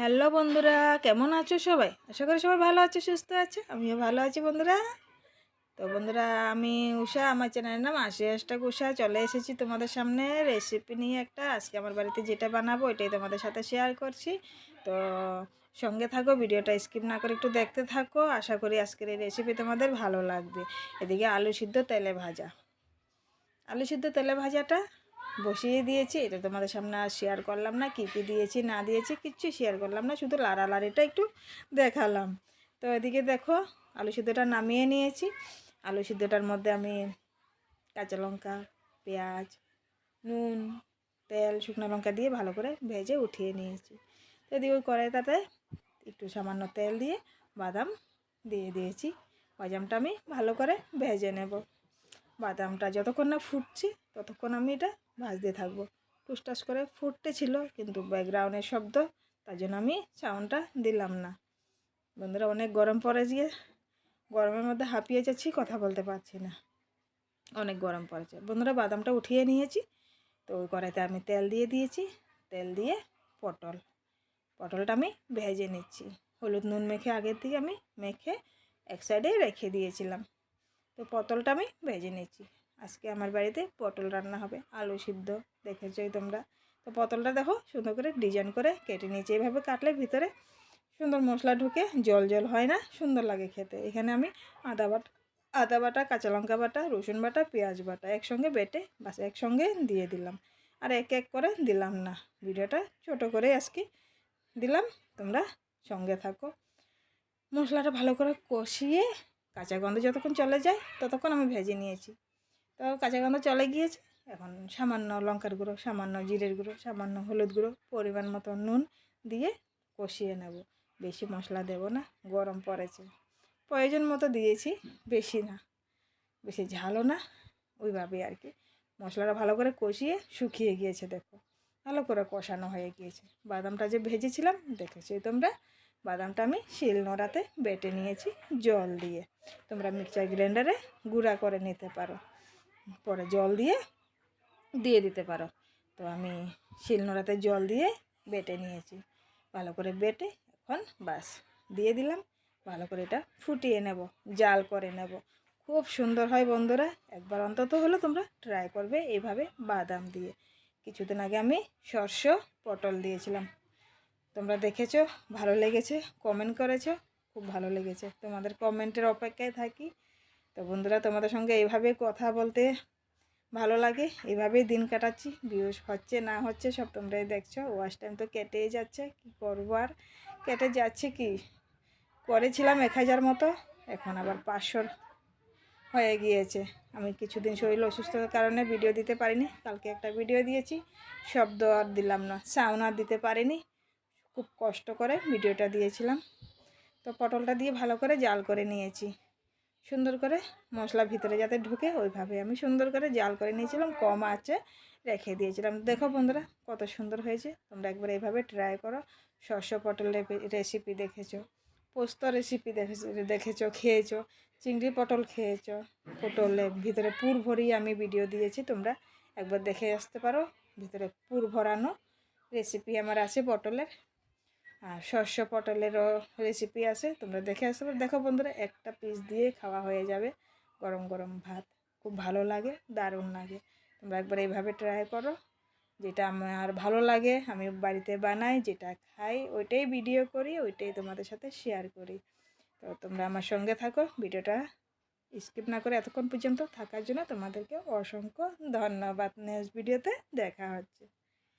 Hello বন্ধুরা, কেমন আছো সবাই? আশা করি সবাই ভালো আছে, সুস্থ আছে? আমিও ভালো আছি বন্ধুরা। তো বন্ধুরা, আমি উষা, আমার চ্যানেলের নাম আশি হাসটাক উষা চলে এসেছি তোমাদের সামনে রেসিপি নিয়ে একটা। আজকে আমার বাড়িতে যেটা বানাবো ওইটাই তোমাদের সাথে শেয়ার করছি। তো সঙ্গে থাকো, ভিডিওটা স্কিপ না করে একটু দেখতে থাকো। আশা করি আজকের এই রেসিপি তোমাদের ভালো লাগবে। এদিকে আলু সিদ্ধ তেলে ভাজা। আলু সিদ্ধ তেলে ভাজাটা বসিয়ে দিয়েছি, এটা তোমাদের সামনে আর শেয়ার করলাম না, কী কী দিয়েছি, না দিয়েছি, কিচ্ছু শেয়ার করলাম না, শুধু লাড়ালাড়িটা একটু দেখালাম। তো এদিকে দেখো, আলু সিদ্ধটা নামিয়ে নিয়েছি। আলু সিদ্ধটার মধ্যে আমি কাঁচা লঙ্কা, পেঁয়াজ, নুন, তেল, শুকনো লঙ্কা দিয়ে ভালো করে ভেজে উঠিয়ে নিয়েছি। তো এদিকে ওই কড়াইটাতে একটু সামান্য তেল দিয়ে বাদাম দিয়ে দিয়েছি। বাদামটা আমি ভালো করে ভেজে নেব। বাদামটা যতক্ষণ না ফুটছি, ততক্ষণ আমি এটা ভাজতে থাকব। টুসটাস করে ফুটতে ছিল, কিন্তু ব্যাকগ্রাউন্ডের শব্দ, তার জন্য আমি সাউন্ডটা দিলাম না। বন্ধুরা, অনেক গরম পড়ে গিয়ে, গরমের মধ্যে হাঁপিয়ে যাচ্ছি, কথা বলতে পারছি না। অনেক গরম পড়েছে। বন্ধুরা, বাদামটা উঠিয়ে নিয়েছি, তো ওই কড়াইতে আমি তেল দিয়ে দিয়েছি, তেল দিয়ে পটল। পটলটা আমি ভেজে নিচ্ছি। হলুদ নুন মেখে আগের থেকে আমি মেখে এক সাইডে রেখে দিয়েছিলাম। তো পটলটা আমি ভেজে নিচ্ছি। আজকে আমার বাড়িতে পটল রান্না হবে, আলু সিদ্ধ দেখেছোই তোমরা। তো পটলটা দেখো সুন্দর করে ডিজাইন করে কেটে নিয়েছি। এইভাবে কাটলে ভিতরে সুন্দর মশলা ঢুকে জল জল হয় না, সুন্দর লাগে খেতে। এখানে আমি আদা বাটা আদা বাটা, কাঁচা লঙ্কা বাটা, রসুন বাটা, পেঁয়াজ বাটা একসঙ্গে বেটে বাস একসঙ্গে দিয়ে দিলাম। আর এক এক করে দিলাম না। ভিডিওটা ছোট করে আজকে দিলাম, তোমরা সঙ্গে থাকো। মশলাটা ভালো করে কষিয়ে কাঁচা গন্ধ যতক্ষণ চলে যায়, ততক্ষণ আমি ভেজে নিয়েছি। তো কাঁচা গন্ধ চলে গিয়েছে, এখন সামান্য লঙ্কার গুঁড়ো, সামান্য জিরের গুঁড়ো, সামান্য হলুদ গুঁড়ো, পরিমাণ মতো নুন দিয়ে কষিয়ে নেব। বেশি মশলা দেব না, গরম পড়েছে। প্রয়োজন মতো দিয়েছি, বেশি না। বেশি ঝালও না ওইভাবে আর কি। মশলাটা ভালো করে কষিয়ে শুকিয়ে গিয়েছে, দেখো। ভালো করে কষানো হয়ে গিয়েছে। বাদামটা যে ভেজেছিলাম, দেখেছি তোমরা? বাদামটা আমি শিল নোড়াতে বেটে নিয়েছি, জল দিয়ে। তোমরা মিক্সার গ্রাইন্ডারে গুঁড়া করে নিতে পারো। পরে জল দিয়ে দিয়ে দিতে পারো। তো আমি শিল নোড়াতে জল দিয়ে বেটে নিয়েছি। ভালো করে বেটে এখন বাস দিয়ে দিলাম। ভালো করে এটা ফুটিয়ে নেব, জাল করে নেব। খুব সুন্দর হয় বন্ধুরা। একবার অন্তত হলো তোমরা ট্রাই করবে এইভাবে বাদাম দিয়ে। কিছুদিন আগে আমি সর্ষ পটল দিয়েছিলাম। তোমরা দেখেছ, ভালো লেগেছে কমেন্ট করেছ, খুব ভালো লেগেছে। তোমাদের কমেন্টের অপেক্ষায় থাকি। তো বন্ধুরা, তোমাদের সঙ্গে এইভাবে কথা বলতে ভালো লাগে, এইভাবেই দিন কাটাচ্ছি। ভিউজ হচ্ছে, না হচ্ছে, সব তোমরাই দেখছ। ওয়াশ টাইম তো কেটেই যাচ্ছে, কি করব আর? কেটে যাচ্ছে কি? করেছিলাম এক হাজার মতো, এখন আবার পাঁচশোর হয়ে গিয়েছে। আমি কিছুদিন শরীর অসুস্থতার কারণে ভিডিও দিতে পারিনি, কালকে একটা ভিডিও দিয়েছি, শব্দ আর দিলাম না সাউন্ড আর দিতে পারিনি। খুব কষ্ট করে ভিডিওটা দিয়েছিলাম। তো পটলটা দিয়ে ভালো করে জাল করে নিয়েছি। সুন্দর করে মশলা ভিতরে যাতে ঢুকে ওইভাবে আমি সুন্দর করে জাল করে নিয়েছিলাম, কম আছে রেখে দিয়েছিলাম। দেখো বন্ধুরা, কত সুন্দর হয়েছে। তোমরা একবার এইভাবে ট্রাই করো। শস্য পটল রেসিপি দেখেছ, পোস্ত রেসিপি দেখেছ দেখেছ, খেয়েছো, চিংড়ি পটল খেয়েছো পটলের ভিতরে পুর ভরিয়ে আমি ভিডিও দিয়েছি। তোমরা একবার দেখে আসতে পারো। ভিতরে পুর ভরানো রেসিপি আমার আছে পটলের। আর শস্য পটলেরও রেসিপি আছে, তোমরা দেখে আসতে পারো। দেখো বন্ধুরা, একটা পিস দিয়ে খাওয়া হয়ে যাবে গরম গরম ভাত। খুব ভালো লাগে, দারুণ লাগে। তোমরা একবার এইভাবে ট্রাই করো। যেটা আমার ভালো লাগে, আমি বাড়িতে বানাই, যেটা খাই, ওইটাই ভিডিও করি, ওইটাই তোমাদের সাথে শেয়ার করি। তো তোমরা আমার সঙ্গে থাকো, ভিডিওটা স্কিপ না করে এতক্ষণ পর্যন্ত থাকার জন্য তোমাদেরকে অসংখ্য ধন্যবাদ। নেক্সট ভিডিওতে দেখা হচ্ছে।